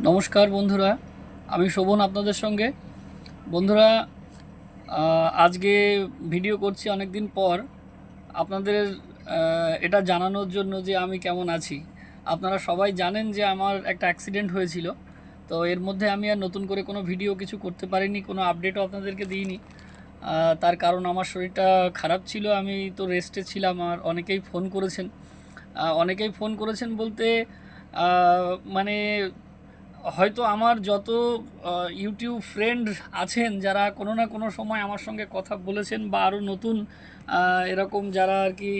নমস্কার বন্ধুরা, আমি শোভন আপনাদের সঙ্গে। বন্ধুরা আজকে ভিডিও করছি অনেক দিন পর। আপনাদের এটা জানানোর জন্য যে আমি কেমন আছি। আপনারা সবাই জানেন যে আমার একটা অ্যাক্সিডেন্ট হয়েছিল। তো এর মধ্যে আমি আর নতুন করে কোনো ভিডিও কিছু করতে পারিনি, কোনো আপডেটও আপনাদেরকে দিইনি। তার কারণ আমার শরীরটা খারাপ ছিল, আমি তো রেস্টে ছিলাম আর অনেকেই ফোন করেছেন। অনেকেই ফোন করেছেন বলতে মানে হয়তো আমার যত ইউটিউব ফ্রেন্ড আছেন, যারা কোনো না কোনো সময় আমার সঙ্গে কথা বলেছেন বা আরও নতুন এরকম যারা আর কি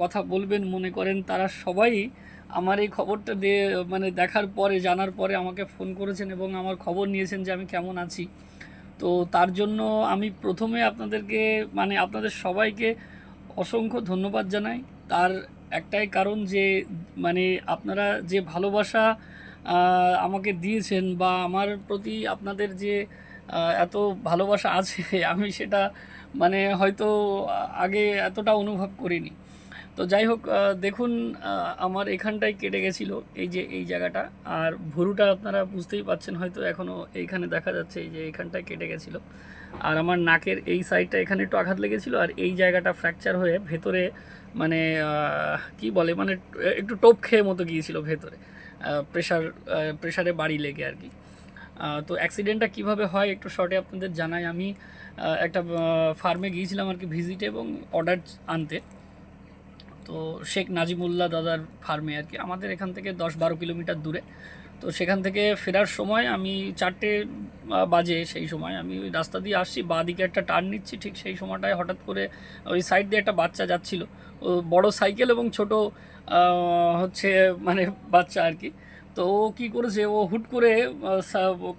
কথা বলবেন, মনে করেন, তারা সবাই আমার এই খবরটা দিয়ে মানে দেখার পরে, জানার পরে আমাকে ফোন করেছেন এবং আমার খবর নিয়েছেন যে আমি কেমন আছি। তো তার জন্য আমি প্রথমে আপনাদেরকে মানে আপনাদের সবাইকে অসংখ্য ধন্যবাদ জানাই। তার একটাই কারণ যে মানে আপনারা যে ভালোবাসা আমাকে দিয়েছেন বা আমার প্রতি আপনাদের যে এত ভালোবাসা আছে, আমি সেটা মানে হয়তো আগে এতটা অনুভব করিনি। তো যাই হোক দেখুন আমার এখানটায় কেটে গেছিল এই যে এই জায়গাটা। আর ভুরুটা আপনারা বুঝতেই পাচ্ছেন হয়তো এখনও এইখানে দেখা যাচ্ছে, এই যে এইখানটায় কেটে গেছিল। আর আমার নাকের এই সাইডটা এখানে একটু আঘাত লেগেছিলো, আর এই জায়গাটা ফ্র্যাকচার হয়ে ভেতরে মানে কি বলে মানে একটু টোপ খেয়ে মতো গিয়েছিল ভেতরে। প্রেশার প্রেশারে বাড়ি লেগে আর কি। তো অ্যাক্সিডেন্টটা কীভাবে হয় একটু শর্টে আপনাদের জানাই। আমি একটা ফার্মে গিয়েছিলাম আর কি ভিজিটে এবং অর্ডার আনতে। তো শেখ নাজিমুল্লাহ দাদার ফার্মে আর কি। আমাদের এখান থেকে দশ বারো কিলোমিটার দূরে। তো সেখান থেকে ফেরার সময় আমি চারটে বাজে সেই সময় আমি ওই রাস্তা দিয়ে আসছি বাঁ দিকে একটা টার্ন নিচ্ছি, ঠিক সেই সময়টায় হঠাৎ করে ওই সাইড দিয়ে একটা বাচ্চা যাচ্ছিল। ও বড় সাইকেল এবং ছোট হচ্ছে মানে বাচ্চা আর কি। তো ও কী করেছে, ও হুট করে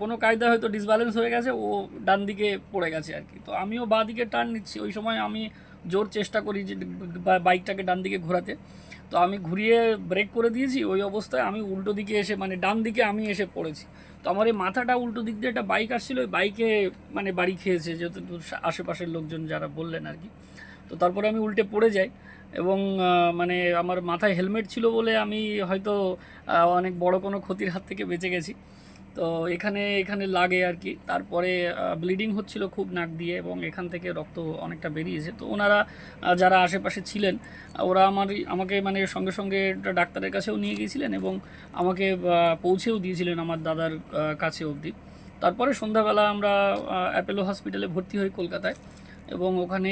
কোনো কায়দা হয়তো ডিসব্যালেন্স হয়ে গেছে, ও ডান দিকে পড়ে গেছে আর কি। তো আমিও বাঁ দিকে টার্ন নিচ্ছি। ওই সময় আমি জোর চেষ্টা করি যে বাইকটাকে ডান দিকে ঘোরাতে। তো আমি ঘুরিয়ে ব্রেক করে দিয়েছি, ওই অবস্থায় আমি উল্টো দিকে এসে মানে ডান দিকে আমি এসে পড়েছি। তো আমার এই মাথাটা উল্টো দিক দিয়ে একটা বাইক আসছিল, ওই বাইকে মানে বাড়ি খেয়েছে যেহেতু আশেপাশের লোকজন যারা বললেন আর কি। তো তারপরে আমি উল্টে পড়ে যাই এবং মানে আমার মাথায় হেলমেট ছিল বলে আমি হয়তো অনেক বড় কোনো ক্ষতির হাত থেকে বেঁচে গেছি। তো এখানে এখানে লাগে আর কি। তারপরে ব্লিডিং হচ্ছিল খুব নাক দিয়ে এবং এখান থেকে রক্ত অনেকটা বেরিয়েছে। তো ওনারা যারা আশেপাশে ছিলেন ওরা আমার, আমাকে মানে সঙ্গে সঙ্গে ডাক্তারের কাছেও নিয়ে গিয়েছিলেন এবং আমাকে পৌঁছেও দিয়েছিলেন আমার দাদার কাছে অবধি। তারপরে সন্ধ্যাবেলা আমরা অ্যাপেলো হসপিটালে ভর্তি হই কলকাতায় এবং ওখানে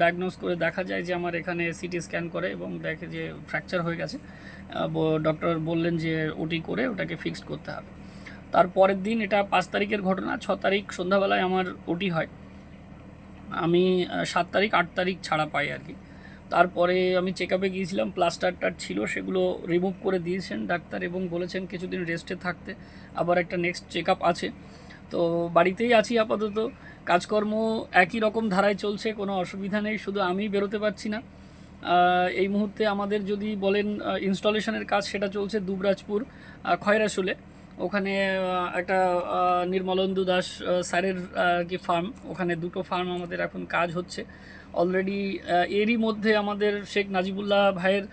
ডায়াগনোস করে দেখা যায় যে আমার এখানে সিটি স্ক্যান করে এবং দেখে যে ফ্র্যাকচার হয়ে গেছে। ডক্টর বললেন যে ওটি করে ওটাকে ফিক্সড করতে হবে। তারপরের দিন এটা পাঁচ তারিখের ঘটনা, ছ তারিখ সন্ধ্যাবেলায় আমার ওটি হয়। আমি সাত তারিখ, আট তারিখ ছাড়া পাই আর কি। তারপরে আমি চেক আপে গিয়েছিলাম প্লাস্টারটার ছিল, সেগুলো রিমুভ করে দিয়েছেন ডাক্তার এবং বলেছেন কিছুদিন রেস্টে থাকতে। আবার একটা নেক্সট চেক আপ আছে। তো বাড়িতেই আছি আপাতত। কাজকর্ম একই রকম ধারায় চলছে, কোনো অসুবিধা নেই, শুধু আমি বেরোতে পারছি না। এই মুহূর্তে আমাদের যদি বলেন ইনস্টলেশনের কাজ সেটা চলছে দুবরাজপুর খয়রাসুলে। ওখানে একটা নির্মলেন্দু দাস স্যারের আর কি ফার্ম ওখানে দুটো ফার্ম আমাদের এখন কাজ হচ্ছে। অলরেডি এরই মধ্যে আমাদের শেখ নাজিবুল্লাহ ভাইয়ের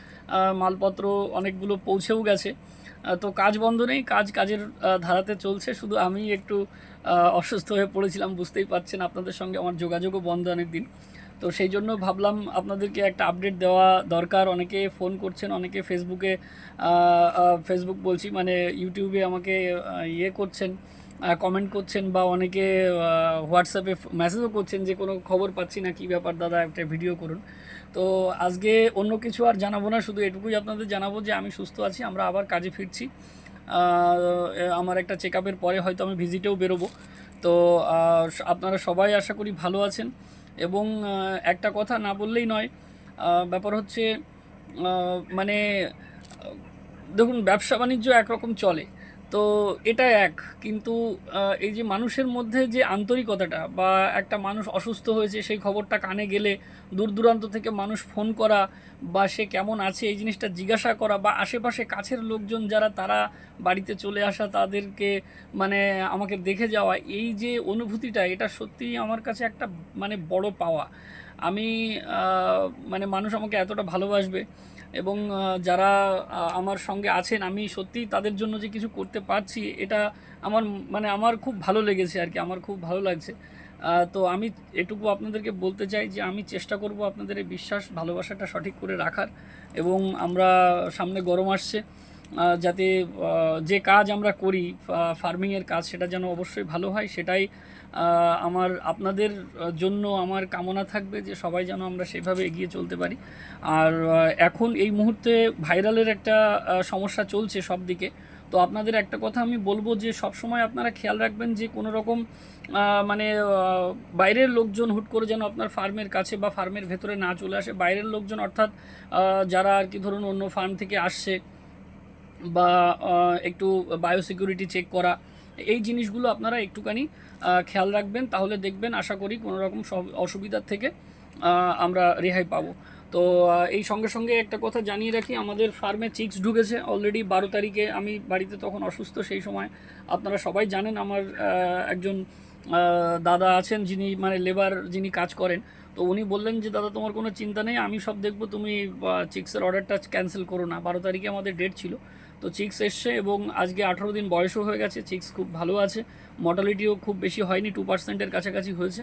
মালপত্র অনেকগুলো পৌঁছেও গেছে। তো কাজ বন্ধ নেই, কাজ কাজের ধারাতে চলছে। শুধু আমি একটু অসুস্থ হয়ে পড়েছিলাম, বুঝতেই পারছেন, আপনাদের সঙ্গে আমার যোগাযোগও বন্ধ অনেক দিন তো সেই জন্য ভাবলাম আপনাদেরকে একটা আপডেট দেওয়া দরকার। অনেকে ফোন করছেন, অনেকে ফেসবুকে ফেসবুক বলছি মানে ইউটিউবে আমাকে ইয়ে করছেন কমেন্ট করছেন বা অনেকে হোয়াটসঅ্যাপে মেসেজও করছেন যে কোনো খবর পাচ্ছি না, কী ব্যাপার দাদা, একটা ভিডিও করুন। তো আজকে অন্য কিছু আর জানাব না, শুধু এটুকুই আপনাদের জানাব যে আমি সুস্থ আছি, আমরা আবার কাজে ফিরছি। আমার একটা চেক পরে হয়তো আমি ভিজিটেও বেরোবো। তো আপনারা সবাই আশা করি ভালো আছেন। এবং একটা কথা না বললেই নয় ব্যাপার হচ্ছে মানে দেখুন ব্যবসা বাণিজ্য একরকম চলে। তো এটা এক। কিন্তু এই যে মানুষের মধ্যে যে আন্তরিকতাটা বা একটা মানুষ অসুস্থ হয়েছে, সেই খবরটা কানে গেলে দূর দূরান্ত থেকে মানুষ ফোন করা বা সে কেমন আছে এই জিনিসটা জিজ্ঞাসা করা বা আশেপাশে কাছের লোকজন যারা, তারা বাড়িতে চলে আসা, তাদেরকে মানে আমাকে দেখে যাওয়া, এই যে অনুভূতিটা, এটা সত্যিই আমার কাছে একটা মানে বড় পাওয়া। আমি মানে মানুষ আমাকে এতটা ভালোবাসবে এবং যারা আমার সঙ্গে আছেন, আমি সত্যি তাদের জন্য যে কিছু করতে পারছি, এটা আমার মানে আমার খুব ভালো লেগেছে আর কি, আমার খুব ভালো লাগছে। তো আমি এটুকু আপনাদেরকে বলতে চাই যে, আমি চেষ্টা করব আপনাদের এই বিশ্বাস, ভালোবাসাটা সঠিক করে রাখার এবং আমরা সামনে গরম আসছে। যাতে যে কাজ আমরা করি ফার্মিংয়ের কাজ, সেটা যেন অবশ্যই ভালো হয়। সেটাই আমার, আপনাদের জন্য আমার কামনা থাকবে যে সবাই যেন আমরা সেভাবে এগিয়ে চলতে পারি। আর এখন এই মুহূর্তে ভাইরালের একটা সমস্যা চলছে সব দিকে তো আপনাদের একটা কথা আমি বলব যে সব সময় আপনারা খেয়াল রাখবেন যে কোনো রকম মানে বাইরের লোকজন হুট করে যেন আপনার ফার্মের কাছে বা ফার্মের ভেতরে না চলে আসে। বাইরের লোকজন অর্থাৎ যারা আর কি ধরুন অন্য ফার্ম থেকে আসছে বা একটু বায়োসিকিউরিটি চেক করা, এই জিনিসগুলো আপনারা একটুখানি খেয়াল রাখবেন, তাহলে দেখবেন, আশা করি কোনো রকম সব- অসুবিধার থেকে আমরা রেহাই পাবো। তো এই সঙ্গে সঙ্গে একটা কথা জানিয়ে রাখি, আমাদের ফার্মে চিক্স ঢুকেছে অলরেডি বারো তারিখে আমি বাড়িতে তখন অসুস্থ, সেই সময় আপনারা সবাই জানেন, আমার একজন দাদা আছেন, যিনি মানে লেবার যিনি কাজ করেন, তো উনি বললেন যে, দাদা, তোমার কোনো চিন্তা নেই, আমি সব দেখব, তুমি চিক্সের অর্ডারটা ক্যান্সেল করো না। বারো তারিখে আমাদের ডেট ছিল তো চিক্স এসছে এবং আজকে আঠারো দিন বয়সও হয়ে গেছে চিক্স খুব ভালো আছে। মর্টালিটিও খুব বেশি হয়নি টু পার্সেন্টের কাছাকাছি হয়েছে।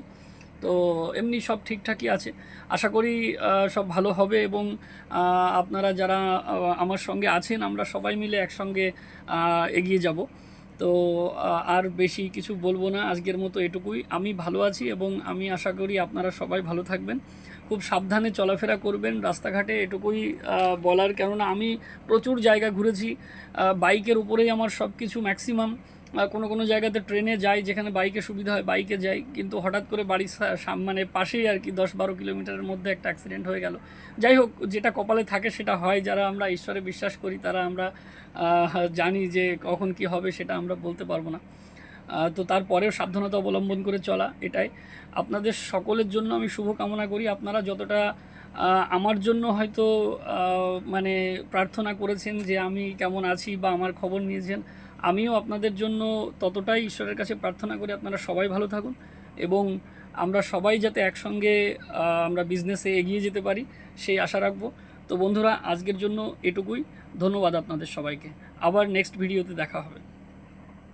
তো এমনি সব ঠিকঠাকই আছে। আশা করি সব ভালো হবে এবং আপনারা যারা আমার সঙ্গে আছেন, আমরা সবাই মিলে একসঙ্গে এগিয়ে যাব। তো আর বেশি কিছু বলব না। আজকের মতো এটুকুই। আমি ভালো আছি এবং আমি আশা করি আপনারা সবাই ভালো থাকবেন। খুব সাবধানে চলাফেরা করবেন। রাস্তাঘাটে এটুকুই বলার। কেননা আমি প্রচুর জায়গা ঘুরেছি। বাইকের উপরেই আমার সব কিছু ম্যাক্সিমাম। কোনো কোনো জায়গাতে ট্রেনে যাই, যেখানে বাইকে সুবিধা হয়, বাইকে যাই। কিন্তু হঠাৎ করে বাড়ির মানে পাশেই আর কি দশ বারো কিলোমিটারের মধ্যে একটা অ্যাক্সিডেন্ট হয়ে গেল। যাই হোক, যেটা কপালে থাকে সেটা হয়, যারা আমরা ঈশ্বরে বিশ্বাস করি, তারা আমরা জানি যে কখন কি হবে সেটা আমরা বলতে পারব না। তো তারপরেও সাবধানতা অবলম্বন করে চলা এটাই। আপনাদের সকলের জন্য আমি শুভকামনা করি। আপনারা যতটা আমার জন্য হয়তো মানে প্রার্থনা করেছেন যে আমি কেমন আছি বা আমার খবর নিয়েছেন আমিও আপনাদের জন্য ততটাই ঈশ্বরের কাছে প্রার্থনা করি আপনারা সবাই ভালো থাকুন এবং আমরা সবাই যাতে একসঙ্গে আমরা বিজনেসে এগিয়ে যেতে পারি, সেই আশা রাখব। তো বন্ধুরা, আজকের জন্য এটুকুই। ধন্যবাদ আপনাদের সবাইকে। আবার নেক্সট ভিডিওতে দেখা হবে।